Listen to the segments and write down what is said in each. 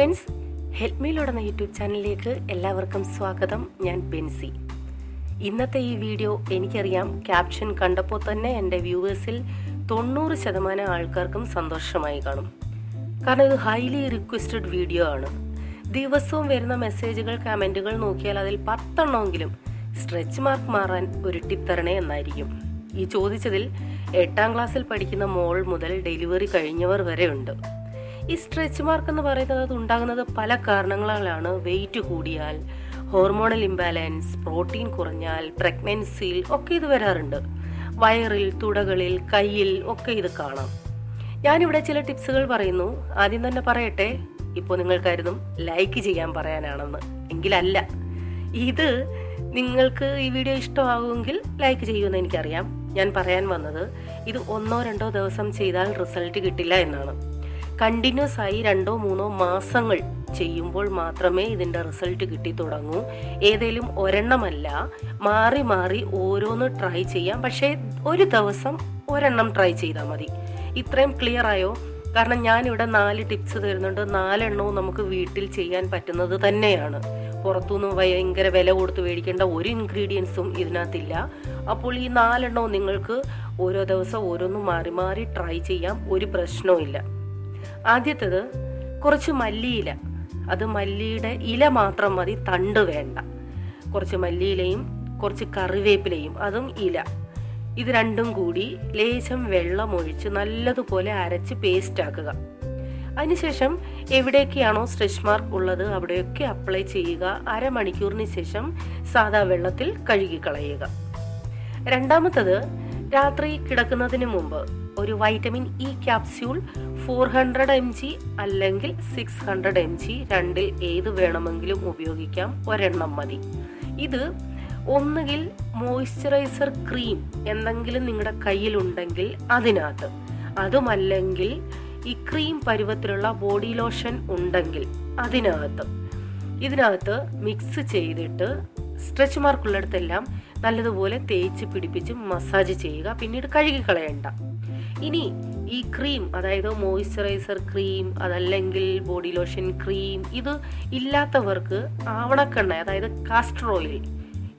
Friends help മീലോട് എന്ന YouTube ചാനലിലേക്ക് എല്ലാവർക്കും സ്വാഗതം. ഞാൻ ബെൻസി. ഇന്നത്തെ ഈ വീഡിയോ എനിക്കറിയാം ക്യാപ്ഷൻ കണ്ടപ്പോൾ തന്നെ എന്റെ വ്യൂവേഴ്സിൽ തൊണ്ണൂറ് ശതമാനം ആൾക്കാർക്കും സന്തോഷമായി കാണും. കാരണം ഇത് ഹൈലി റിക്വസ്റ്റഡ് വീഡിയോ ആണ്. ദിവസവും വരുന്ന മെസ്സേജുകൾ കമന്റുകൾ നോക്കിയാൽ അതിൽ പത്തെണ്ണമെങ്കിലും സ്ട്രെച്ച് മാർക്ക് മാറാൻ ഒരു ടിപ്പ് തരണേ എന്നായിരിക്കും. ഈ ചോദിച്ചതിൽ എട്ടാം ക്ലാസ്സിൽ പഠിക്കുന്ന മോൾ മുതൽ ഡെലിവറി കഴിഞ്ഞവർ വരെ ഉണ്ട്. ഈ സ്ട്രെച്ച് മാർക്ക് എന്ന് പറയുന്നത് അത് ഉണ്ടാകുന്നത് പല കാരണങ്ങളാലാണ്. വെയിറ്റ് കൂടിയാൽ ഹോർമോണൽ ഇംബാലൻസ് പ്രോട്ടീൻ കുറഞ്ഞാൽ പ്രഗ്നൻസിയിൽ ഒക്കെ ഇത് വരാറുണ്ട്. വയറിൽ തുടകളിൽ കയ്യിൽ ഒക്കെ ഇത് കാണാം. ഞാനിവിടെ ചില ടിപ്സുകൾ പറയുന്നു. ആദ്യം തന്നെ പറയട്ടെ. ഇപ്പോൾ നിങ്ങൾ ലൈക്ക് ചെയ്യാൻ പറയാനാണെന്ന്. എങ്കിലല്ല. ഇത് നിങ്ങൾക്ക് ഈ വീഡിയോ ഇഷ്ടമാകുമെങ്കിൽ ലൈക്ക് ചെയ്യുമെന്ന് എനിക്കറിയാം. ഞാൻ പറയാൻ വന്നത് ഇത് ഒന്നോ രണ്ടോ ദിവസം ചെയ്താൽ റിസൾട്ട് കിട്ടില്ല എന്നാണ്. കണ്ടിന്യൂസ് ആയി രണ്ടോ മൂന്നോ മാസങ്ങൾ ചെയ്യുമ്പോൾ മാത്രമേ ഇതിന്റെ റിസൾട്ട് കിട്ടി തുടങ്ങൂ. ഏതെങ്കിലും ഒരെണ്ണമല്ല. മാറി മാറി ഓരോന്ന് ട്രൈ ചെയ്യാം. പക്ഷേ ഒരു ദിവസം ഒരെണ്ണം ട്രൈ ചെയ്താൽ മതി. ഇത്രയും ക്ലിയർ ആയോ? കാരണം ഞാനിവിടെ നാല് ടിപ്സ് തരുന്നുണ്ട്. നാലെണ്ണവും നമുക്ക് വീട്ടിൽ ചെയ്യാൻ പറ്റുന്നത് തന്നെയാണ്. പുറത്തുനിന്ന് ഭയങ്കര വില കൊടുത്ത് മേടിക്കേണ്ട ഒരു ഇൻഗ്രീഡിയൻസും ഇതിനകത്തില്ല. അപ്പോൾ ഈ നാലെണ്ണവും നിങ്ങൾക്ക് ഓരോ ദിവസം ഓരോന്നും മാറി മാറി ട്രൈ ചെയ്യാം. ഒരു പ്രശ്നവും ആദ്യത്തേത് കുറച്ച് മല്ലിയില. അത് മല്ലിയുടെ ഇല മാത്രം മതി തണ്ട് വേണ്ട. കുറച്ച് മല്ലിയിലയും കുറച്ച് കറിവേപ്പിലയും അതും ഇല. ഇത് രണ്ടും കൂടി ലേശം വെള്ളം ഒഴിച്ച് നല്ലതുപോലെ അരച്ച് പേസ്റ്റ് ആക്കുക. അതിനുശേഷം എവിടെയൊക്കെയാണോ സ്ട്രെച്ച് മാർക്ക് ഉള്ളത് അവിടെയൊക്കെ അപ്ലൈ ചെയ്യുക. അരമണിക്കൂറിന് ശേഷം സാധാ വെള്ളത്തിൽ കഴുകി കളയുക രണ്ടാമത്തത് രാത്രി കിടക്കുന്നതിന് മുമ്പ് ഒരു vitamin E capsule four hundred M G അല്ലെങ്കിൽ സിക്സ് ഹൺഡ്രഡ് എം ജി രണ്ടിൽ ഏത് വേണമെങ്കിലും ഉപയോഗിക്കാം. ഒരെണ്ണം മതി. ഇത് ഒന്നുകിൽ മോയ്സ്ചറൈസർ ക്രീം എന്തെങ്കിലും നിങ്ങളുടെ കയ്യിലുണ്ടെങ്കിൽ അതിനകത്ത്. അതുമല്ലെങ്കിൽ ഈ ക്രീം പരുവത്തിലുള്ള ബോഡി ലോഷൻ ഉണ്ടെങ്കിൽ അതിനകത്ത്. ഇതിനകത്ത് മിക്സ് ചെയ്തിട്ട് സ്ട്രെച്ച് മാർക്ക് ഉള്ളിടത്തെല്ലാം നല്ലതുപോലെ തേച്ച് പിടിപ്പിച്ച് മസാജ് ചെയ്യുക. പിന്നീട് കഴുകി കളയണ്ട ഇനി ഈ ക്രീം അതായത് മോയ്സ്ചറൈസർ ക്രീം അതല്ലെങ്കിൽ ബോഡി ലോഷൻ ക്രീം ഇത് ഇല്ലാത്തവർക്ക് ആവണക്കെണ്ണ അതായത് കാസ്റ്റർ ഓയിൽ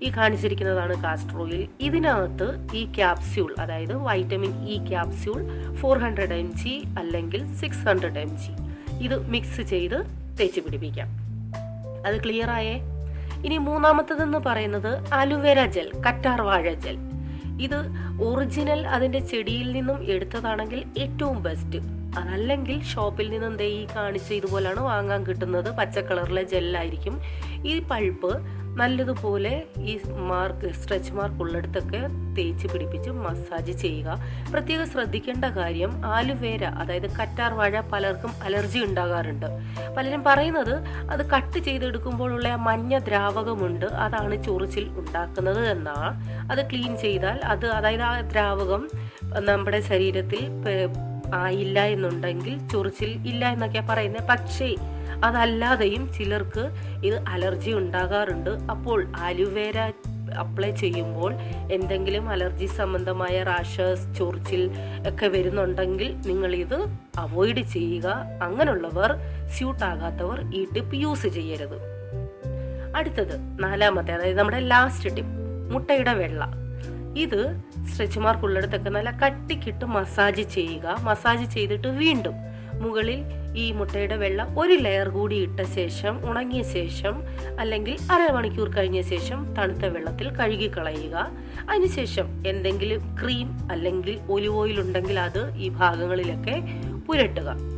ഈ കാണിച്ചിരിക്കുന്നതാണ് കാസ്റ്റർ ഓയിൽ ഇതിനകത്ത് ഈ ക്യാപ്സ്യൂൾ അതായത് vitamin E capsule four hundred M G അല്ലെങ്കിൽ സിക്സ് ഹൺഡ്രഡ് എം ജി ഇത് മിക്സ് ചെയ്ത് തേച്ച് പിടിപ്പിക്കാം. അത് ക്ലിയർ ആയേ? ഇനി മൂന്നാമത്തതെന്ന് പറയുന്നത് അലുവേര ജെൽ കറ്റാർ വാഴ ജെൽ. ഇത് ഒറിജിനൽ അതിന്റെ ചെടിയിൽ നിന്നും എടുത്തതാണെങ്കിൽ ഏറ്റവും ബെസ്റ്റ്. അതല്ലെങ്കിൽ ഷോപ്പിൽ നിന്നും ദേ ഈ കാണിച്ച ഇതുപോലാണ് വാങ്ങാൻ കിട്ടുന്നത്. പച്ച കളറിലെ ജെല്ലായിരിക്കും. ഈ പൾപ്പ് നല്ലതുപോലെ ഈ മാർക്ക് സ്ട്രെച്ച് മാർക്ക് ഉള്ളിടത്തൊക്കെ തേച്ച് പിടിപ്പിച്ച് മസാജ് ചെയ്യുക. പ്രത്യേകം ശ്രദ്ധിക്കേണ്ട കാര്യം ആലുവേര അതായത് കറ്റാർ വാഴ പലർക്കും അലർജി ഉണ്ടാകാറുണ്ട്. പലരും പറയുന്നത് അത് കട്ട് ചെയ്തെടുക്കുമ്പോഴുള്ള മഞ്ഞ ദ്രാവകമുണ്ട് അതാണ് ചൊറിച്ചിൽ ഉണ്ടാക്കുന്നത് എന്നാണ് അത് ക്ലീൻ ചെയ്താൽ അത് അതായത് ആ ദ്രാവകം നമ്മുടെ ശരീരത്തിൽ ആയില്ല എന്നുണ്ടെങ്കിൽ ചൊറിച്ചിൽ ഇല്ല എന്നൊക്കെയാ പറയുന്നത് പക്ഷേ അതല്ലാതെയും ചിലർക്ക് ഇത് അലർജി ഉണ്ടാകാറുണ്ട്. അപ്പോൾ അലുവേര അപ്ലൈ ചെയ്യുമ്പോൾ എന്തെങ്കിലും അലർജി സംബന്ധമായ റാഷസ് ചൊറിച്ചിൽ ഒക്കെ വരുന്നുണ്ടെങ്കിൽ നിങ്ങൾ ഇത് അവോയ്ഡ് ചെയ്യുക. അങ്ങനെയുള്ളവർ സ്യൂട്ട് ആകാത്തവർ ഈ ടിപ്പ് യൂസ് ചെയ്യരുത്. അടുത്തത് നാലാമത്തെ അതായത് നമ്മുടെ ലാസ്റ്റ് ടിപ്പ് മുട്ടയുടെ വെള്ള. ഇത് സ്ട്രെച്ച് മാർക്ക് ഉള്ളിടത്തൊക്കെ നല്ല കട്ടിക്കിട്ട് മസാജ് ചെയ്യുക. മസാജ് ചെയ്തിട്ട് വീണ്ടും മുകളിൽ ഈ മുട്ടയുടെ വെള്ളം ഒരു ലെയർ കൂടി ഇട്ട ശേഷം ഉണങ്ങിയ ശേഷം അല്ലെങ്കിൽ അരമണിക്കൂർ കഴിഞ്ഞ ശേഷം തണുത്ത വെള്ളത്തിൽ കഴുകി കളയുക അതിനുശേഷം എന്തെങ്കിലും ക്രീം അല്ലെങ്കിൽ ഒലിവ് ഓയിൽ ഉണ്ടെങ്കിൽ അത് ഈ ഭാഗങ്ങളിലൊക്കെ പുരട്ടുക.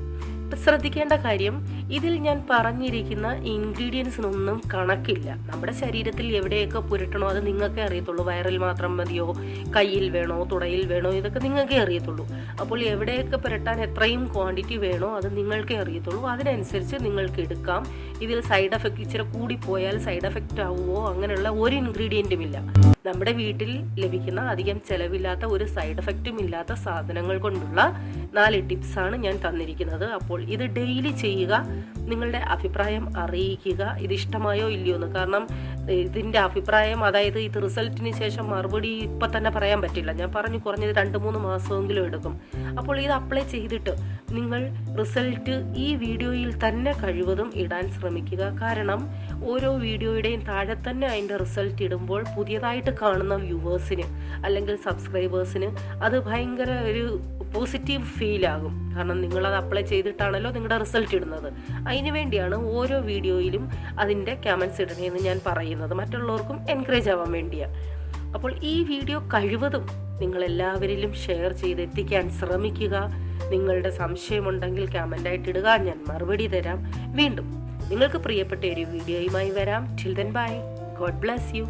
ശ്രദ്ധിക്കേണ്ട കാര്യം ഇതിൽ ഞാൻ പറഞ്ഞിരിക്കുന്ന ഇൻഗ്രീഡിയൻസിനൊന്നും കണക്കില്ല. നമ്മുടെ ശരീരത്തിൽ എവിടെയൊക്കെ പുരട്ടണോ അത് നിങ്ങൾക്കേ അറിയത്തുള്ളൂ. വയറിൽ മാത്രം മതിയോ കയ്യിൽ വേണോ തുടയിൽ വേണോ ഇതൊക്കെ നിങ്ങൾക്കേ അറിയത്തുള്ളൂ. അപ്പോൾ എവിടെയൊക്കെ പുരട്ടാൻ എത്രയും ക്വാണ്ടിറ്റി വേണോ അത് നിങ്ങൾക്കേ അറിയത്തുള്ളൂ. അതിനനുസരിച്ച് നിങ്ങൾക്ക് എടുക്കാം. ഇതിൽ സൈഡ് എഫക്റ്റ് ഇച്ചിരി കൂടിപ്പോയാൽ സൈഡ് എഫക്റ്റ് ആവുമോ അങ്ങനെയുള്ള ഒരു ഇൻഗ്രീഡിയന്റും ഇല്ല. നമ്മുടെ വീട്ടിൽ ലഭിക്കുന്ന അധികം ചെലവില്ലാത്ത ഒരു സൈഡ് എഫക്റ്റും ഇല്ലാത്ത സാധനങ്ങൾ കൊണ്ടുള്ള നാല് ടിപ്സ് ആണ് ഞാൻ തന്നിരിക്കുന്നത്. അപ്പോൾ ഇത് ഡെയിലി ചെയ്യുക നിങ്ങളുടെ അഭിപ്രായം അറിയിക്കുക. ഇത് ഇഷ്ടമായോ ഇല്ലയോ എന്ന്. കാരണം ഇതിന്റെ അഭിപ്രായം അതായത് ഇത് റിസൾട്ടിന് ശേഷം മറുപടി ഇപ്പം തന്നെ പറയാൻ പറ്റില്ല. ഞാൻ പറഞ്ഞു കുറഞ്ഞത് രണ്ട് മൂന്ന് മാസമെങ്കിലും എടുക്കും. അപ്പോൾ ഇത് അപ്ലൈ ചെയ്തിട്ട് നിങ്ങൾ റിസൾട്ട് ഈ വീഡിയോയിൽ തന്നെ കഴിവതും ഇടാൻ ശ്രമിക്കുക. കാരണം ഓരോ വീഡിയോയുടെയും താഴെ തന്നെ അതിന്റെ റിസൾട്ട് ഇടുമ്പോൾ പുതിയതായിട്ട് കാണുന്ന വ്യൂവേഴ്സിന് അല്ലെങ്കിൽ സബ്സ്ക്രൈബേഴ്സിന് അത് ഭയങ്കര ഒരു പോസിറ്റീവ് ഫീൽ ആകും. കാരണം നിങ്ങളത് അപ്ലൈ ചെയ്തിട്ടാണല്ലോ നിങ്ങളുടെ റിസൾട്ട് ഇടുന്നത്. അതിനു വേണ്ടിയാണ് ഓരോ വീഡിയോയിലും അതിന്റെ കമൻസ് ഇടണേന്ന് ഞാൻ പറയുന്നത്. മറ്റുള്ളവർക്കും എൻകറേജ് ആവാൻ വേണ്ടിയാണ് അപ്പോൾ ഈ വീഡിയോ കഴിവതും നിങ്ങൾ എല്ലാവരിലും ഷെയർ ചെയ്ത് എത്തിക്കാൻ ശ്രമിക്കുക. നിങ്ങളുടെ സംശയമുണ്ടെങ്കിൽ കമന്റായിട്ട് ഇടുക. ഞാൻ മറുപടി തരാം. വീണ്ടും നിങ്ങൾക്ക് പ്രിയപ്പെട്ട ഒരു വീഡിയോയുമായി വരാം. Till then bye God bless you